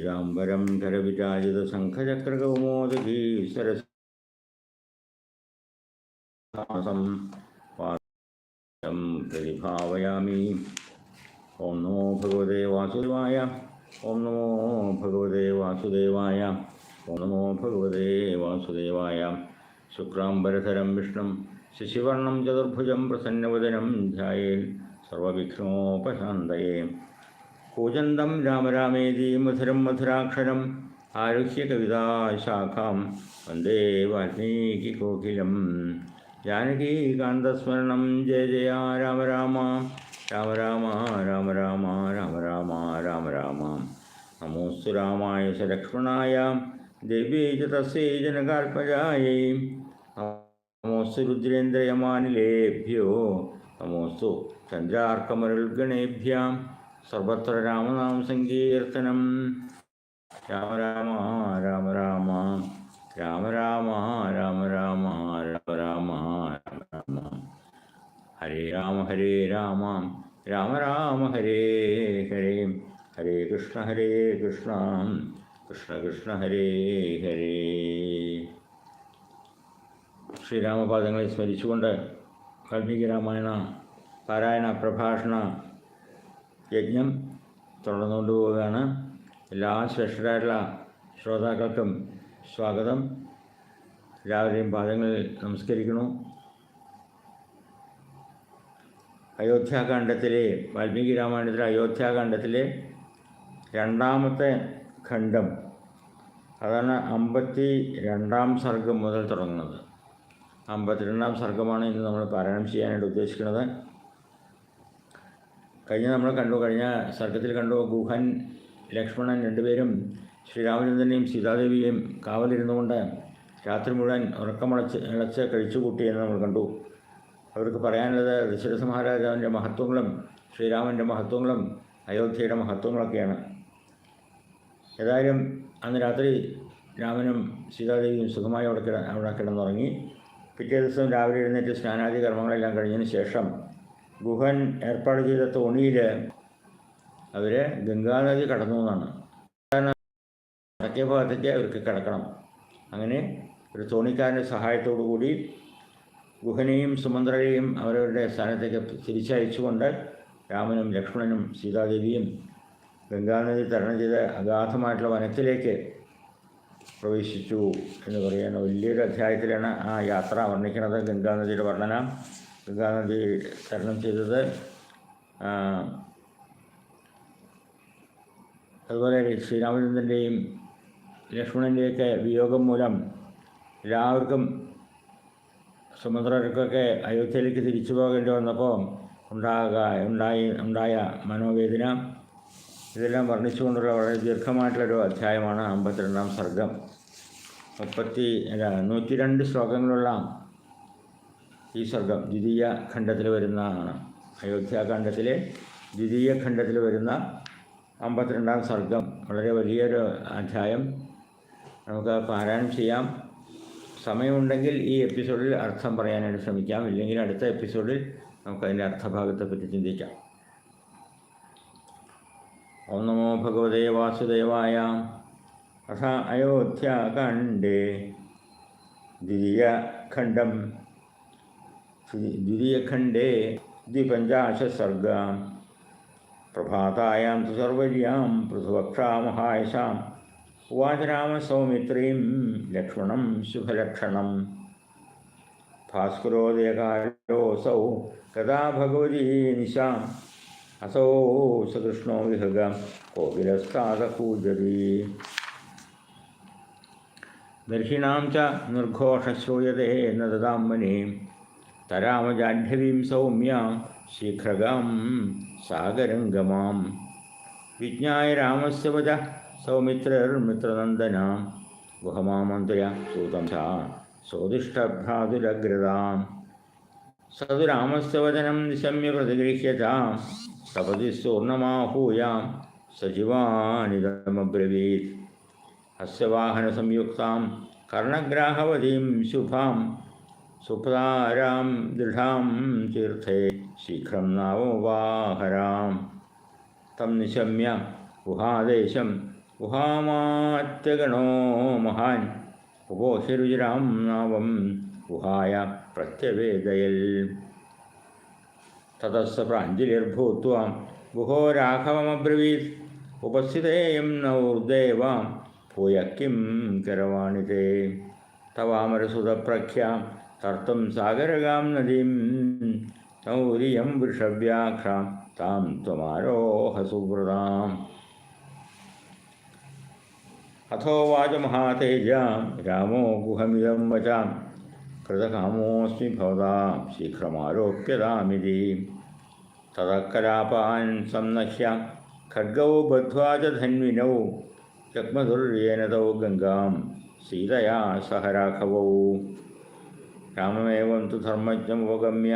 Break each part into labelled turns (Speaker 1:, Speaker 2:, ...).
Speaker 1: പീതാംബരം ധരവിരാജിത ശംഖചക്രകൗമോദകീ സരസം പാദം പ്രതിഭാവയാമി. ഓം നമോ ഭഗവതേ വാസുദേവായ ഓം നമോ ഭഗവതേ വാസുദേവായ ഓം നമോ ഭഗവതേ വാസുദേവായ. ശുക്രാംബരധരം വിഷ്ണു ശശിവർണം ചതുർഭുജം പ്രസന്നവദനം ധ്യായേ. സർവവിഘ്നോപശാന്തയേ. കൂജന്തം രാമരാമേതി മധുരം മധുരാക്ഷരം. ആരുഹ്യ കവിതാശാഖാം വന്ദേ വാൽമീകികോകിലം ജാനകീകാന്തസ്മരണം ജയ ജയ രാമ രാമ. രാമ രാമ രാമ രാമ രാമ രാമ രാമ രാമ. നമോസ്തു രാമായ സ ലക്ഷ്മണായ ദേവീ ച തസ്യൈ ജനകാൽപജായൈ. നമോസ്തു രുദ്രേന്ദ്രയമാനിലേഭ്യോ. നമോസ്തു ചന്ദ്രാർക്കമരുൾഗണേഭ്യാം. സർവത്ര രാമനാമ സങ്കീർത്തനം രാമ രാമ രാമ രാമ രാമ രാമ രാമ രാമ രാമ രാമ രാമ രാമ. ഹരേ രാമ ഹരേ രാമ രാമ രാമ ഹരേ ഹരേ ഹരേ കൃഷ്ണ ഹരേ കൃഷ്ണ കൃഷ്ണ കൃഷ്ണ ഹരേ ഹരേ. ശ്രീരാമപാദങ്ങളെ സ്മരിച്ചുകൊണ്ട് വാൽമീകി രാമായണ പാരായണ പ്രഭാഷണ യജ്ഞം തുടർന്നുകൊണ്ട് പോവുകയാണ്. എല്ലാ ശ്രേഷ്ഠരായിട്ടുള്ള ശ്രോതാക്കൾക്കും സ്വാഗതം. എല്ലാവരെയും പാദങ്ങളിൽ നമസ്കരിക്കുന്നു. അയോധ്യാകാന്ഡത്തിലെ വാൽമീകി രാമായണത്തിലെ അയോധ്യാകാന്ഡത്തിലെ രണ്ടാമത്തെ ഖണ്ഡം. അതാണ് അമ്പത്തി രണ്ടാം സർഗം മുതൽ തുടങ്ങുന്നത്. അമ്പത്തിരണ്ടാം സർഗമാണ് ഇന്ന് നമ്മൾ പാരായണം ചെയ്യാനായിട്ട് ഉദ്ദേശിക്കുന്നത്. കഴിഞ്ഞ നമ്മൾ കണ്ടു കഴിഞ്ഞ സർഗത്തിൽ കണ്ടു ഗുഹൻ ലക്ഷ്മണൻ രണ്ടുപേരും ശ്രീരാമചന്ദ്രനെയും സീതാദേവിയെയും കാവലിരുന്നുകൊണ്ട് രാത്രി മുഴുവൻ ഉറക്കമടച്ച് ഇളച്ച് കഴിച്ചുകൂട്ടി എന്ന് നമ്മൾ കണ്ടു. അവർക്ക് പറയാനുള്ളത് ദശരഥ മഹാരാജാവിന്റെ മഹത്വങ്ങളും ശ്രീരാമന്റെ മഹത്വങ്ങളും അയോധ്യയുടെ മഹത്വങ്ങളൊക്കെയാണ്. ഏതായാലും അന്ന് രാത്രി രാമനും സീതാദേവിയും സുഖമായി അവിടെ കിട അവിടെ കിടന്നുറങ്ങി. പിറ്റേ ദിവസം രാവിലെ എഴുന്നേറ്റ് സ്നാനാദി കർമ്മങ്ങളെല്ലാം കഴിഞ്ഞതിന് ശേഷം ഗുഹൻ ഏർപ്പാട് ചെയ്ത തോണിയിൽ അവർ ഗംഗാനദി കടന്നു എന്നാണ്. വടക്കേ ഭാഗത്തേക്ക് അവർക്ക് കിടക്കണം. അങ്ങനെ ഒരു തോണിക്കാരന്റെ സഹായത്തോടു കൂടി ഗുഹനെയും സുമന്ത്രയെയും അവരവരുടെ സ്ഥാനത്തേക്ക് തിരിച്ചയച്ചുകൊണ്ട് രാമനും ലക്ഷ്മണനും സീതാദേവിയും ഗംഗാനദി തരണം ചെയ്ത് അഗാധമായിട്ടുള്ള വനത്തിലേക്ക് പ്രവേശിച്ചു എന്ന് പറയുന്ന വലിയൊരു അധ്യായത്തിലാണ് ആ യാത്ര വർണിക്കുന്നത് ഗംഗാനദിയുടെ വർണന. ഗംഗാനദി തരണം ചെയ്തത്. അതുപോലെ ശ്രീരാമചന്ദ്രന്റെയും ലക്ഷ്മണന്റെയൊക്കെ വിയോഗം മൂലം എല്ലാവർക്കും സുമന്ത്രർക്കൊക്കെ അയോധ്യയിലേക്ക് തിരിച്ചു പോകേണ്ടി വന്നപ്പോൾ ഉണ്ടാക ഉണ്ടായി ഉണ്ടായ മനോവേദന ഇതെല്ലാം വർണിച്ചുകൊണ്ടുള്ള വളരെ ദീർഘമായിട്ടുള്ളൊരു അധ്യായമാണ് അമ്പത്തിരണ്ടാം സർഗം. മുപ്പത്തി അല്ല നൂറ്റി രണ്ട് ശ്ലോകങ്ങളുള്ള ഈ സർഗം ദ്വിതീയ ഖണ്ഡത്തിൽ വരുന്നതാണ് അയോധ്യാഖണ്ഡത്തിലെ ദ്വിതീയ ഖണ്ഡത്തിൽ വരുന്ന അമ്പത്തിരണ്ടാം സർഗം വളരെ വലിയൊരു അധ്യായം. നമുക്ക് പാരായണം ചെയ്യാം. സമയമുണ്ടെങ്കിൽ ഈ എപ്പിസോഡിൽ അർത്ഥം പറയാനായിട്ട് ശ്രമിക്കാം. ഇല്ലെങ്കിൽ അടുത്ത എപ്പിസോഡിൽ നമുക്ക് അതിന്റെ പറ്റി ചിന്തിക്കാം. ഓം നമോ ഭഗവതേ വാസുദേവായ. അഥ അയോധ്യാകാണ്ഡേ ദ്വിതീയഖണ്ഡം द्वितीयखण्डे द्विपञ्चाशत्सर्ग प्रभातायां तु सर्वर्यां पृथुवक्षामहायशां उवाच रामसौमित्रीं लक्ष्मणं शुभलक्षणं भास्करोदयकारोऽसौ कदा भगवती निशाम् असौ सकृष्णो विहृग कोकिलस्तादकूजरी दर्शिणां च निर्घोषश्रूयते न ददां मनीम् തരാമജാഹ്നവീം സൗമ്യാം ശീഘ്രഗാം സാഗരംഗമാം. വിജ്ഞായ രാമസ്യ വജ സൗമിത്രർമിത്രനന്ദനാം ഗുഹമാമന്ത്രയ സൂതം സാ സോദിഷ്ടഭ്രാതുരഗ്രതാം സതു രാമസ്യ വചനം നിശമ്യ പ്രതിഗൃഹ്യ സപതി സൂർണമാഹൂയാം സജീവാനിതമബ്രവീത്. ഹസ്യവാഹനസംയുക്താം കർണഗ്രാഹവതീം ശുഭാം സുപ്താരാം ദൃഢാം തീർത്ഥേ ശീഘ്രം നാവോവാഹരാം തം നിശമ്യ ഗുഹാദേശം ഗുഹാമാറ്റഗണോ മഹാൻ ഉപോഷരുചിരാം നാവം ഗുഹായ പ്രത്യവേദയൽ തതസ്സ പ്രാഞ്ജലിർഭൂത്വാം ഗുഹോ രാഘവമബ്രവീത് ഉപസ്ഥിതേയം നൗർദേവാം ഭൂയ കിം കരവാണിതേ തവാമരസുതപ്രഖ്യാം തവാമരസുതപ്രഖ്യ തർത്തും സാഗരകാം നദീം നൗരിയം വൃഷവ്യാഘ്രാം താം ത്വമാരോഹ സുവ്രതാം അഥോവാച മഹാതേജ രാമോ ഗുഹമിദം വചാം കൃതകാമോസ്മി ഭവതാം ശീഘ്രമാരോപ്യതാമിതി തതക്കലാപാൻ സംനഹ്യ ഖഡ്ഗൗ ബദ്ധ്വാ ച ധന്വിനൗ ജഗ്മധുര്യേന തൗ ഗംഗാം സീതയാ സഹ രാഘവൗ രാമമേവം തു ധർമ്മജ്ഞമുപഗമ്യ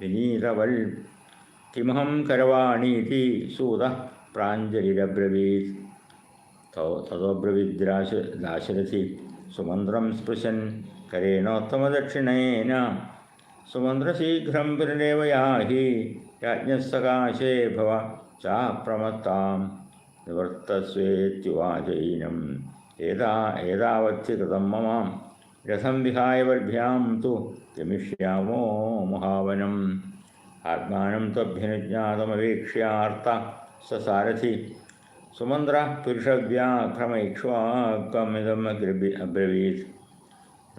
Speaker 1: വിനീതവൽ കിമഹം കരവാണീതി സൂത പ്രാഞ്ജലിരബ്രവീത് തതോബ്രവിദ്രാശ ദാശരഥി സുമന്ത്രം സ്പൃശൻ കരേണോത്തമദക്ഷിണേന സുമന്ത്രശീഘ്രം പുനരേവയാഹി രാജ്ഞസകാശേ ഭവ ചാപ്രമത്താം നിവർത്തസ്വേത്യുവാചൈനം ഏതാ ഏതാവധി കൃതം മമ രഥം വിഹായ വൽഭ്യാം തു ഗമിഷ്യാമോ മഹാവനം. ആത്മാനം തഭ്യനുജ്ഞാതമവേക്ഷ്യാർത്ഥ സസാരഥി. സുമന്ത്ര പുരുഷവ്യാഘ്രമൈക്ഷ്വാക്കമിതം അഗ്രബി അബ്രവീത്.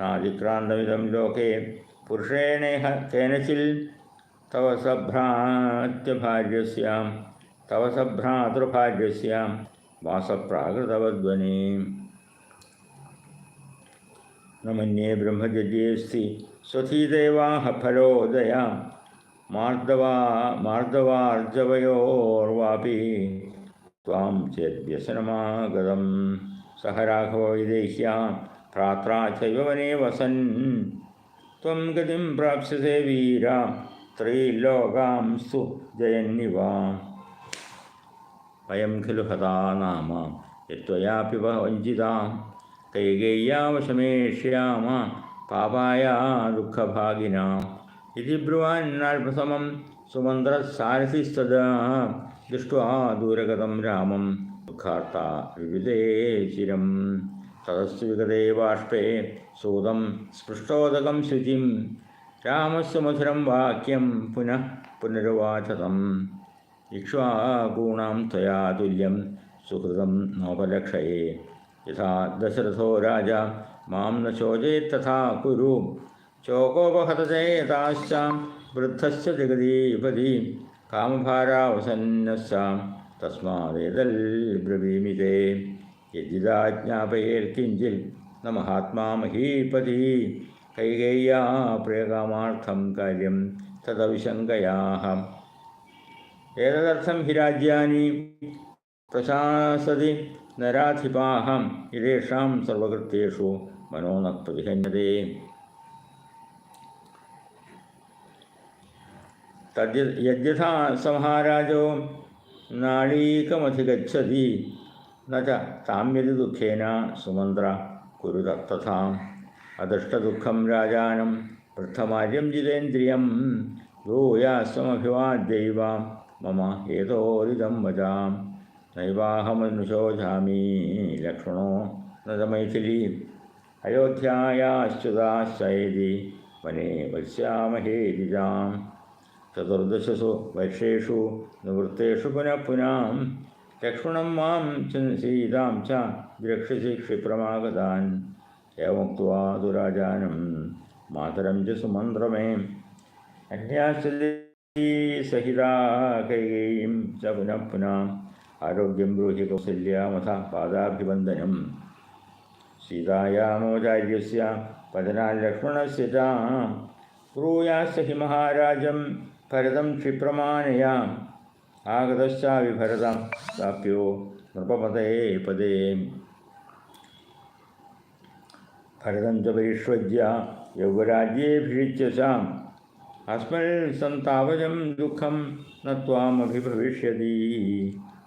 Speaker 1: നാതിക്രാന്തമിതം ലോകേ പുരുഷേണേഹ കേനചിൽ തവ സഭ്രാത്യഭാര്യസ്യാം. തവ സഭ്രാതൃഭാര്യസ്യാം. വാസപ്രാകൃതവധ്വനി न मन्ये ब्रह्मजज्ञेऽस्ति स्वधीदेवाः फलोदया मार्दवा मार्दवार्जवयोर्वापि त्वां चेद्व्यसनमागतं सह राघवो विदेह्या भ्रात्रा चैव वने वसन् त्वं गतिं प्राप्स्यसे वीरा त्रैलोकांस्तु जयन्निव वयं खलु हता नाम यत्त्वयापि वञ्चिता കൈകയ്യാവശമേഷ്യാമ പാപായ ദുഃഖഭാഗിന. ഇതി ബ്രുവാൻ നാൽപ്രസമം സുമന്ത്രസാരഥിസ്തദ ദൃഷ്ട്വാ ദൂരഗതം രാമം ദുഃഖാർത്ത വിവിധേ ചിരം. തതസ്വിഗതേ ബാഷ്പേ സൂതം സ്പൃഷ്ടോദകം ശുചിം രാമസ്വ മധുരം വാക്യം പുനഃ പുനരുവാചതം. ഇക്ഷ്വാകൂണാം ത്വയാതുല്യം സുഹൃതം നോപലക്ഷയേ. यथा दशरथो राजा। माँ न शोचेत् तथा कुरु। शोकोपहतते यथाश्च वृद्धश्च जगदीपति कामभारावसन्नस्सां तस्मादेतल्ब्रवीमि ते यद्यदा ज्ञापयेर्किञ्चित् न महात्मा महीपति कैकेय्या प्रियकामार्थं कार्यं तदविशङ्कयाः। एतदर्थं हि राज्यानि प्रशासति। നരാധിപാഹം ഇതേഷാം സർവകൃത്യേഷു മനോനപ്രതിഹന്യതേ. തദ്യ യദ്യഥാ സംഹാരാജോ നാളീകമധിഗച്ഛതി ന ച താമ്യതി ദുഃഖേന സുമന്ത്ര കുരു തത്തഥാ അദൃഷ്ടദുഃഖം രാജാനം വൃദ്ധമാര്യം ജിതേന്ദ്രിയം യൂയാസ്വമഭിവാദ്യൈവ മമ ഹേതോരിതം വചാം നൈവാഹമനുശോചാമി ലക്ഷ്മണോ ന മൈഥിലി അയോധ്യായാശ്ചുതാശ്ചയതി വനേ വത്സ്യാമഹേരിജാം ചതുർദശസു വർഷേഷു നിവൃത്തേഷു പുനഃ പുനാം. ലക്ഷ്മണം മാം സീതാം ച ദ്രക്ഷ്യസി ക്ഷിപ്രമാഗതാൻ. ഏവമുക്വാ തുരാജാനം മാതരം ച സുമന്ത്രമേ. അന്യാശ്ച സഹിതാ കൈകേയീം ച പുനഃ പുനാം. ആരോഗ്യം ബ്രൂഹി കൗസല്യാമഥ പാദാഭിവന്ദനം. സീതായാമോചാര്യസ്യ പതനാൽ ലക്ഷ്മണസ്യ മഹാരാജം ഭരതം ക്ഷിപ്രമാനയാം ആഗതശ്ചാവിഭരതം പ്രാപ്യോ നൃപപതേ പദേ. ഭരതം ച പരിഷ്വജ്യ യൗവരാജ്യേഭിഷിച്യസാം അസ്മൽ സന്താപജം ദുഃഖം ന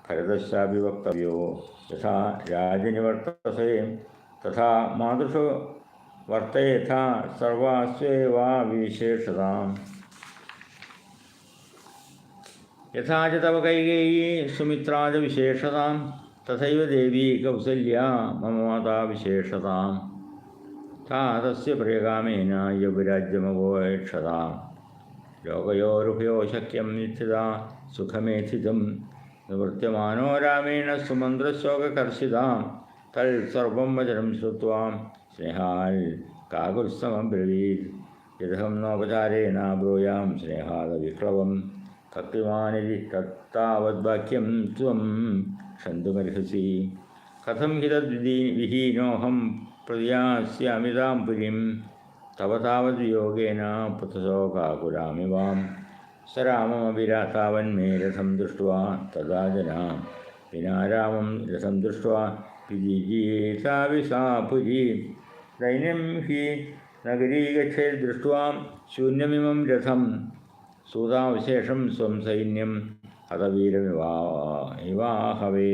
Speaker 1: ത്വാമഭിഭവിഷ്യതി ഭരതശ്ചാപി വക്തവ്യോ യഥാ രാജനിവർത്തസേ തഥാ മാതൃഷു വർത്തയേഥ സർവാസ്വേവാ വിശേഷതാം യഥാ ച തവ കൈകേയീ സുമിത്രാ ച വിശേഷതാം തഥൈവ ദേവി കൗസല്യ മമ മാതാ വിശേഷതാം താ തസ്യ പ്രിയകാമേന യൗരാജ്യമവോക്ഷതാം ലോകയോരുഭയോ ശക്യം നിത്യതാ നിവൃത്യമാനോരാമേണ സുമന്ത്രശോകർഷിതാം തൽ സർവം വചനം ശ്രുത്വാം. സ്നേഹാൽ കാകുത്സമം ബ്രവീത് യഥം നോപചാരേണ ബ്രൂയാം. സ്നേഹാദ വിപ്ലവം. ഭക്തിമാനിരി തത്താവദ്വാക്യം ത്വം. ക്ഷന്തുമർഹസി. കഥം ഹിതദ്വിധീ വിഹീനോഹം പ്രതിയാസ്യാമിതാം പുരിം. തവ താവത് യോഗേന പുത്രശോകാകുരാമിവാം സ രാമമഭിരാസാവന്മേ രസം ദൃഷ്ട്വ തഥാ ജനാം. വിനാരാമം രസം ദൃഷ്ട്വ? പിജിജീസാവിസാഭുജി ദൈനം ഹി നഗരീഗക്ഷേ ദൃഷ്ട്വാം ശൂന്യമിമം രഥം. സൂതാവശേഷം സ്വം സൈന്യം ഹതവീരമിവാ ഇവാഹവേ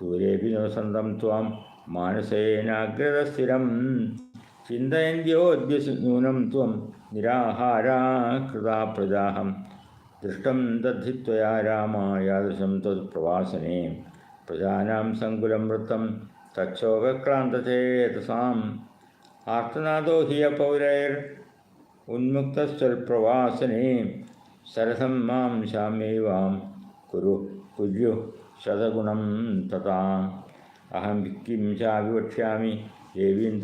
Speaker 1: ദൂരേപി നോസന്തം ത്വാം മാനസേനാഗ്രതസ്ഥിരം ചിന്തയന്ത്യോദ്യ നൂനം ത്വം നിരാഹാരാ കൃതാ പ്രജാഹം ദൃഷ്ടം ദദ്ധി ത്വയാ രാമ യാദൃശം ത്വത് പ്രവാസനേ പ്രജാനാം സങ്കുലം വൃത്തം തച്ഛോപക്രാന്തചേതസാം ആർത്തനാദോ ഹിയ പൗരൈർ ഉന്മുക്തസ്വൽപ്രവാസനേ സരസം മാം ശാമ്യൈവാം കുരു കുര്യു ശതഗുണം തഥാ അഹം കിം ചാവിവക്ഷ്യാമി ദേവീം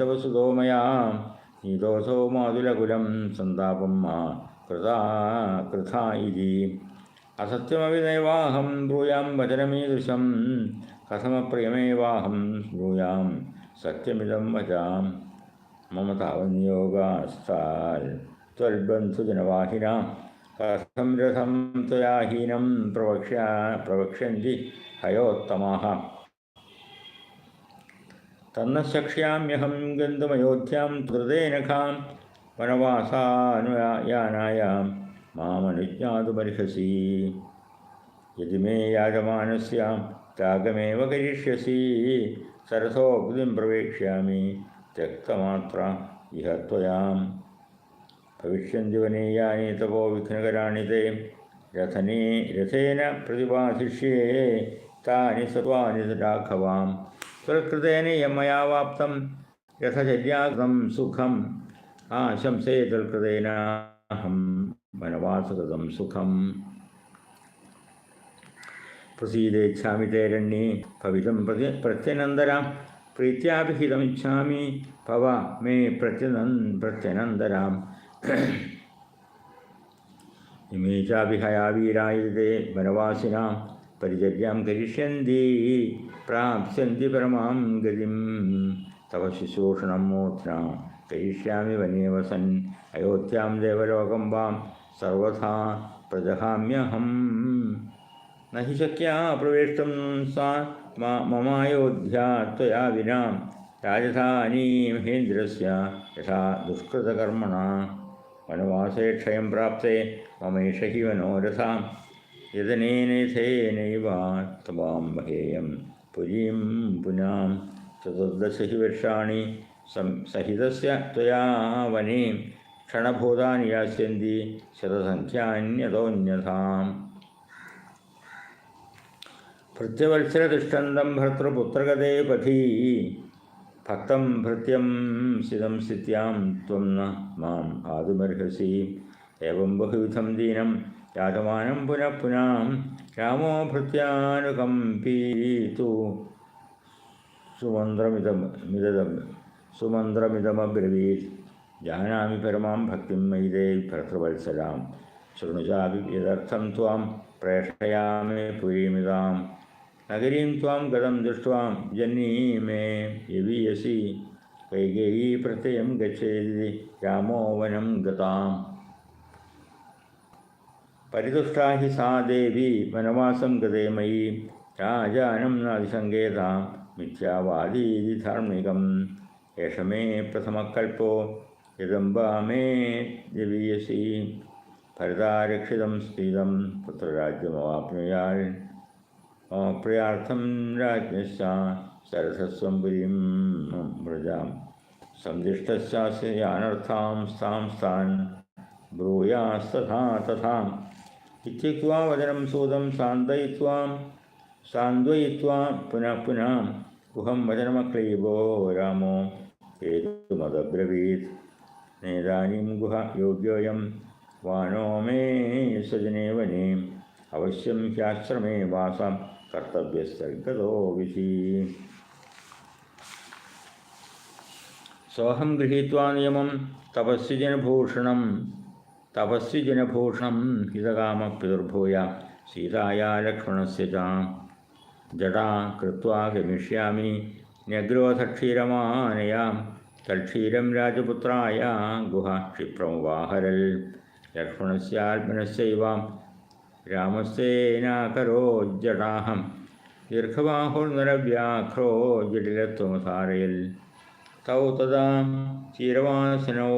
Speaker 1: നീതോസോ മാതുലകുലം സന്താപം മാ കൃതാ കൃതാ ഇതി. അസത്യമപി നൈവാഹം ബ്രൂയാം വചനമീദൃശം കഥമപ്രിയമേവാഹം ബ്രൂയാം സത്യമിതം വചാം. മമ താവന്യോഗാസ്താൽ ത്വൽബന്ധുജനവാഹിനാം കഥം രഥം ത്വയാഹീനം പ്രവക്ഷ്യ പ്രവക്ഷ്യന്തി ഹയോത്തമാഹ. തന്ന ചക്ഷ്യാമ്യഹം ഗന്ധുമയോധ്യാം ധൃതേനഖാം വനവാസാനുയാനായ മാമനുജ്ഞാതു മാമനുജ്ഞാതുമർഹസി യതിമേ യാജമാനസ്യാം ത്യാഗമേവ കരിഷ്യസി. സരസോഗ്നിം പ്രവേക്ഷ്യാമി തക്തമാത്ര ഇഹ ത്വയാം. ഭവിഷ്യന്തി വനീയാനി തപോ വിഘ്നകരാണി തേ രഥനേ രഥേന പ്രതിപാധിഷ്യേ താനി സർവാനി രാഘവാം. തൽകൃതേന യമയാവാപ്തം രഥചര്യാകൃതം സുഖം. ആശംസേ തൽകൃതേനാഹം വനവാസകൃതം സുഖം. പ്രസീദേച്ഛാമി തേരണ്യേ ഭവിതം പ്രതി പ്രത്യനന്തരാം. പ്രീത്യാഭിഹിതമിച്ഛാമി ഭവ മേ പ്രത്യനൻ പ്രത്യനന്തരാം. ഇമേ ചാഭിഹയാവീരായുധേ വനവാസിനാം പരിചര്യാം കരിഷ്യന്തീ. പ്രാപ്സ്യന്തി പരമാം ഗതിം. തവ ശുശ്രൂഷണം മൂർധന കഴിഷ്യാമി വനേവസൻ അയോധ്യാം ദേവലോകം വാം. സർവഥാ പ്രജഹാമ്യഹം. നഹിശക്യ പ്രവേഷ്ടം സാ മമായോധ്യ ത്വയാ വിനാ. രാജധാനീ മഹേന്ദ്രസ്യ യഥാ ദുഷ്കൃതകർമ്മണ. വനവാസേക്ഷയം പ്രാപ്തേ മമേഷ ഹി വനോരഥ യതനേനൈഥേനൈവ തവാം മഹേയം. പുരീം പുനാം ചതുർദശ വർഷാണി സഹിതസ്യ ത്വയാ വനേ ക്ഷണഭൂതാൻ യാസ്യന്തി ശതസംഖ്യാന്യതോന്യഥാം. ഭൃത്യവത്സരതിഷ്ഠന്തം ഭർത്തൃപുത്രഗതേ പഥീ. ഭക്തം ഭൃത്യം സ്ഥിതം സ്ഥിത്യാം ത്വം ന മാം ആദിമർഹസി. ഏവം ബഹുവിധം ദീനം യാതമാനം പുനഃ പുനാം ശ്യാമോ ഭൃത്യാനുകമ്പീതു സുമന്ത്രമിതമിതം സുമന്ത്രമിതമബ്രവീത് ജാനാമി പരമാം ഭക്തിം മൈതേ ഭർത്തൃവത്സരാം ശൃണുചാപി യഥർത്ഥം ത്വാം പ്രേഷയാമേ പുരീമിതാം. നഗരീം ത്വാം ഗതം ദൃഷ്ട്വാം ജന്നീമേ യവീയസി. കൈകേയീ പ്രത്യയം ഗച്ഛേതി രാമോവനം ഗതാം. परितुष्टा ही सा देवी वनवास गदे मयी। राजानम मिथ्यावादी धार्मिकम। ऐश मे प्रथम कल्पो यदंबा मे दिवीयसी। फरदा रक्षित स्थित पुत्रराज्यमवापनुयाल प्रयाथम राज्य संदिष्ट से यानर्थ स्थान ब्रूया तथा तथा ഇച്ഛിക്കുക വചനം സൂതം സാന്ത്വയിത്വാ സാന്ത്വയിത്വാ പുനഃ പുനഃ ഗുഹം വചനമക്ലീബോ രാമോ ഏതുമതബ്രവീത് നേതാനീം ഗുഹ യോഗ്യോയം വാനോ മേ സജനേവനേ അവശ്യം ശാശ്രമേ വാസം കർത്തവ്യസ്തർഗതോ വിശീ സോഹം ഗൃഹീത്വാ നിയമം തപസ്സിജനഭൂഷണം തപസ്വിജനഭൂഷണം തപസ്വിജനഭൂഷണം ഹിതകാമപിതുർഭൂയ സീതായാ ലക്ഷ്മണസ്യ ച ജടാ കൃത്വാ ഗമിഷ്യാമി നഗ്രോധക്ഷീരമാനയാം തൽക്ഷീരം രാജപുത്രായ ഗുഹ ക്ഷിപ്രമുവാഹരൽ ലക്ഷ്മണസ്യാത്മനസ്യൈവാം രാമസ്തേനാകരോജ്ജടാഹം ദീർഘബാഹുർനരവ്യാഘ്രോ ജടിലത്വമധാരയൽ തൗ തഥാ ചീരവാസനൗ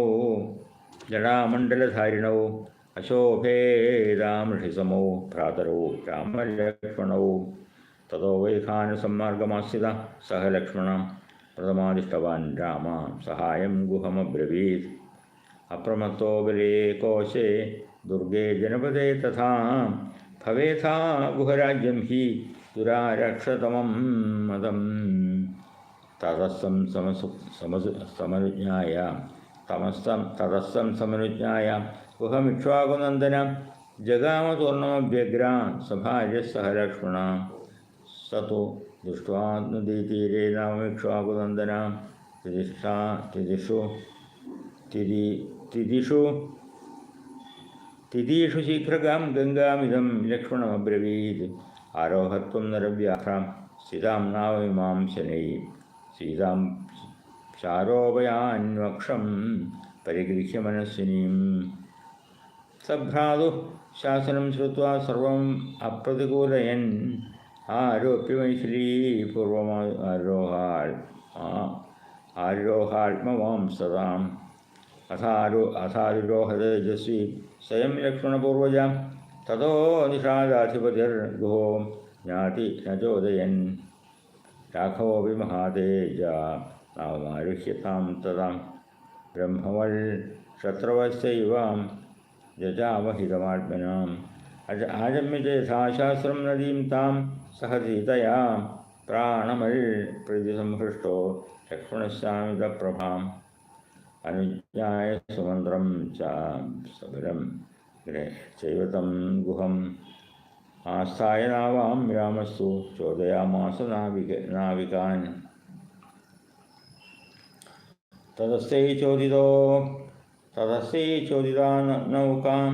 Speaker 1: ജടാമണ്ഡലധാരിണൗ? അശോഭേദാമൃഷിസമോ ഭ്രാതരോ രാമലക്ഷ്മണൗ? തതോ വൈഖാനസമ്മാർഗമാസ്ഥിത സഹ ലക്ഷ്മണം പ്രഥമാദിഷ്ടവാൻ രാമ സഹായം ഗുഹമബ്രവീത്. അപ്രമത്തോ ബലേ കോശേ ദുർഗേ ജനപദേ തഥാ. ഭവേഥാ ഗുഹരാജ്യം ഹി ദുരാരക്ഷതമം മതം. തതസ്സം സമസു സമസു സമനുജ്ഞായ തമസ്സം തതസ്സം സമനുജ്ഞായ ഗുഹമിക്ഷ്വാകുനന്ദന ജഗാമതൂർണമഭ്യഗ്ര സഭാര്യ സഹ ലക്ഷ്മണ സതു ദൃഷ്ട്വാ നദീതീരെ നാമിക്ഷ്വാകുനന്ദന തിദിഷ്ടാ തിദിഷു തിരി തിദിഷു തിദീഷു ശീഘ്രകാം ഗംഗാമിതം ലക്ഷ്മണമബ്രവീത് ആരോഹത്വം നരവ്യാഘ്രാം സ്ഥിതാം നാവമിമാം ശനൈ സീതാം ശാരോപയാന്വക്ഷം പരിഗൃഹ്യ മനസ്സിനിയും സഭ്രാതു ശാസനം ശ്രുത്വാ സർവം അപ്രതികൂലയൻ. ആരോപ്യ മൈഥിലീ പൂർവമാരോഹാൽ ആരോഹാത്മവാം സദാം. അഥാരോ അഥാരുരോഹതേജസ്വി സ്വയം ലക്ഷ്മണപൂർവജ. തതോ നിഷാദാധിപതിർഗുഹോ ജ്ഞാതി നചോദയൻ രാഘവോപി മഹാതേജ. तामारुह्यतां तदा ब्रह्मवल् शत्रवश्चैवां यजामहितमात्मनाम् अज आजम्यते साशास्त्रं नदीं तां सहजीतया प्राणमल् प्रीतिसंहृष्टो चक्षुणश्चामितप्रभाम् अनुज्ञाय सुमन्त्रं च सबलं चैव तं गुहम्। आस्थाय नावां विरामस्तु, चोदयामास नाविक नाविकान्। तदस्ते चोदितो, तदस्ते चोदिता चोदितानौकां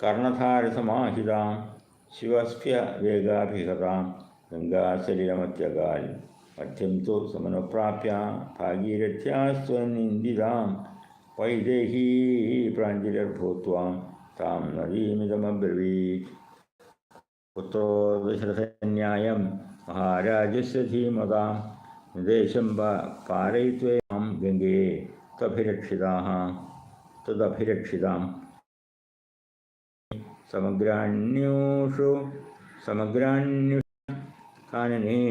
Speaker 1: कर्णधारिसमाहितां शिवस्य वेगाभिहतां गङ्गाशरीरमत्यगाल् मध्यं तु समनुप्राप्य भागीरथ्यास्त्वनिन्दितां वैदेही प्राञ्जलिर्भूत्वा तां नदीमिदमब्रवीत्। पुत्रो दशरथन्याय महाराज से धीमता निदेशं पारय गंगे तभिरक्षिता तदभिरक्षिता। समग्राण्यूषु समग्राण्यु कानने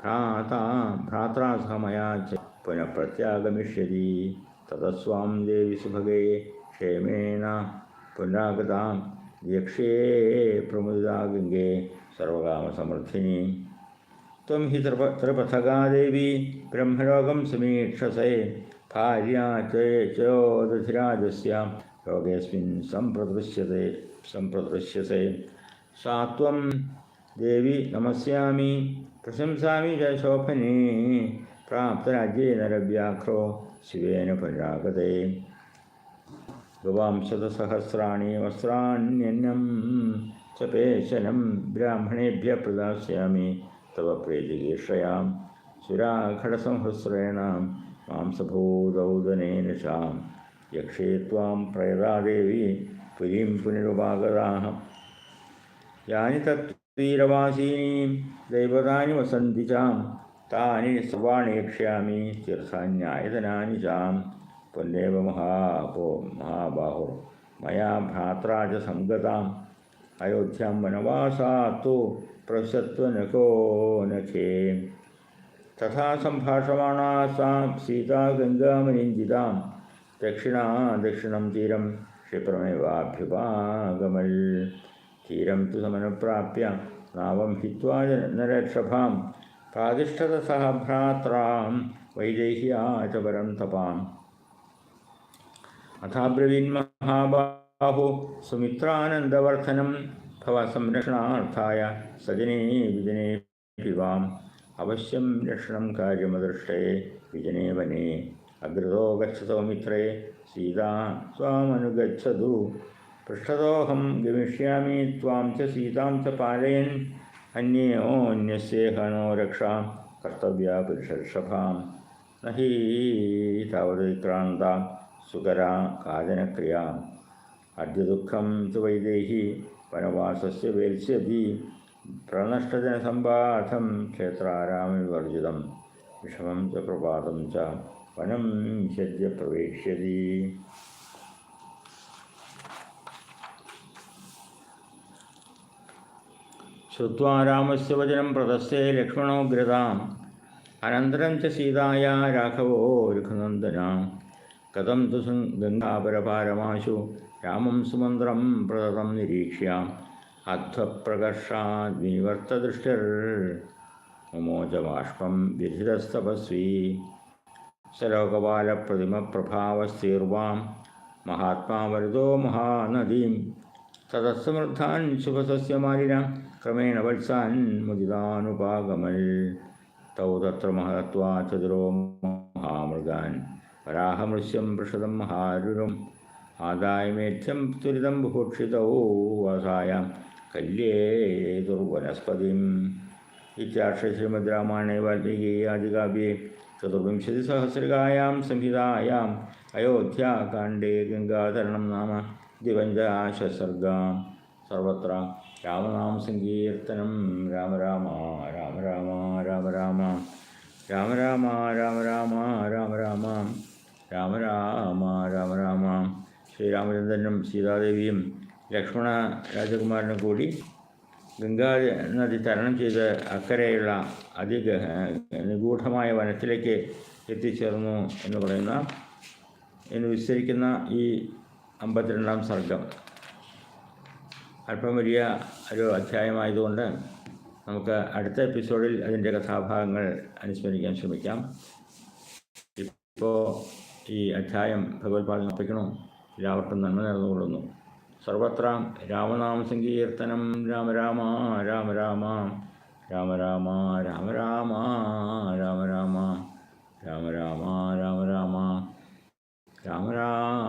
Speaker 1: भ्राता, भ्रात्रा सह मया पुनः प्रत्यागमिष्यति। तदस्वाम देवी सुभगे क्षेमेण पुनरागता। यक्षे प्रमुदा गङ्गे सर्वकामसमर्थिनी तम ही त्रप त्रपथगा देवी ब्रह्मरोगं समीक्षसे भार्या चे चोदधिराजस्य से सम्प्रदृश्यते सम्प्रदृश्यसे सा देवी नमस्यामि, प्रशंसामि च शोभने प्राप्तराज्येन रव्याघ्रो शिवेन परागते गवांशतसहस्राणि वस्त्राण्यन्नं च पेशनं ब्राह्मणेभ्यः प्रदास्यामि। तव प्रेतिगीर्षयां शिराखडसंहस्रेण मांसभूदौदनेन शां यक्षे त्वां प्रयदादेवी पुरीं पुनिरुपागदाः यानि तत्वीरवासीनीं दैवतानि वसन्ति चां तानि सर्वाणीक्ष्यामि तीर्थान्यायतनानि चां त्वन्नेव महापो महाबाहुर्मया भ्रात्रा च सङ्गताम् അയോധ്യാം വനവാസാത്തു പ്രസത്വനകോ നഖേ. തഥാ സംഭാഷമാണാ സാം സീതാ ഗംഗാമനിന്ദിതാം ദക്ഷിണാ ദക്ഷിണം തീരം ക്ഷിപ്രമേവാഭ്യുപാഗമൽ തീരം തു സമനപ്രാപ്യ നാവം ഹിത്വാ നരക്ഷഭാം. പ്രാതിഷ്ഠത സഹ ഭ്രാത്രാം വൈദേഹ്യാ ച പരം തപാം. അഥാബ്രവീൻ മഹാബാഹു സുമിത്രാനന്ദവർദ്ധനം ഭവ സംരക്ഷണാർത്ഥായ സജനേ വിജനേ പിവാം. അവശ്യം രക്ഷണം കാര്യമദൃഷ്ടേ വിജനേ വനേ. അഗ്രതോ ഗച്ഛതോ മിത്രേ സീതാ സ്വാമനുഗച്ഛതു പൃഷ്ടതോഹം ഗമിഷ്യാമി ത്വാം ച സീതാം ച പാലയൻ. അന്യോന്യസ്യേഹനോ രക്ഷാം കർത്തവ്യ പുരുഷർഷഭാം. നഹി താവതിക്രാന്താം സുകരാ കാചനക്രിയ അദ്യ ദുഃഖം തു വൈദേഹി വനവാസസ്യ വേത്സ്യതി പ്രനഷ്ടജനസമ്പാഠം ക്ഷേത്രാരാമവിവർജിതം വിഷമം ച പ്രഭാതം ച വനം സദ്യ പ്രവേശ്യതി. ശ്രുവാ രാമസ്യ വചനം പ്രതസ്തേ ലക്ഷ്മണോഗ്രതാം അനന്തരം ച സീതായ രാഘവോ രഘുനന്ദന കഥം തു ഗംഗാപരപാരമാശു രാമം സുമന്ത്രം പ്രതം നിരീക്ഷ്യ. അധ്വപ്രകർഷാദ്വിവർത്തദൃഷ്ടിർ മുമോച ബാഷ്പം വിധിരസ്തപസ്വീ. സലോകപാലപ്രതിമപ്രഭാവസ്തീർവാം മഹാത്മാവരുതോ മഹാനദീം. തതസ്സമൃദ്ധാൻ ശുഭസസ്യമാലിനാം ക്രമേണ വത്സാൻ മുദിതാനുപാഗമൽ. തൗ തത്ര മഹത്വാ ചതുരോ മഹാമൃഗാൻ. വരാഹമൃശ്യം പൃഷതം മഹാരുരം. ആദായമേധ്യം തുരിതം ബുഭുക്ഷിതൗ വാസായ കല്യേ ദുർവനസ്പതിം ഇത്യാക്ഷ ശ്രീമദ്രാമായണേ വാൽമീകി ആദികാവ്യേ ചതുർവിംശതിസഹസ്രകായാം സംഹിതായാം. അയോധ്യാകാണ്ഡേ ഗംഗാധരണം നാമ ദിവഞ്ചാശസർഗാം സർവത്ര രാമനാമ സങ്കീർത്തനം. രാമ രാമ രാമ രാമ രാമ രാമ. രാമ രാമ രാമ രാമ രാമ രാമ. രാമ രാമ രാമ രാമ. ശ്രീരാമചന്ദ്രനും സീതാദേവിയും ലക്ഷ്മണ രാജകുമാരനും കൂടി ഗംഗാ നദി തരണം ചെയ്ത് അക്കരെയുള്ള അതിഗ നിഗൂഢമായ വനത്തിലേക്ക് എത്തിച്ചേർന്നു എന്ന് പറയുന്ന എന്ന് വിസ്തരിക്കുന്ന ഈ അമ്പത്തിരണ്ടാം സർഗം. അല്പം വലിയ ഒരു അധ്യായമായതുകൊണ്ട് നമുക്ക് അടുത്ത എപ്പിസോഡിൽ അതിന്റെ കഥാഭാഗങ്ങൾ അനുസ്മരിക്കാൻ ശ്രമിക്കാം. ഇപ്പോൾ ഈ അധ്യായം ഭഗവത്പാദം അർപ്പിക്കണം എല്ലാവർക്കും നന്മ നേർന്നുകൊള്ളുന്നു സർവത്ര രാമനാമ സങ്കീർത്തനം. രാമ രാമ രാമ രാമ രാമ രാമ രാമ രാമ രാമ രാമ രാമ രാമ രാമ രാമ രാമ രാമ.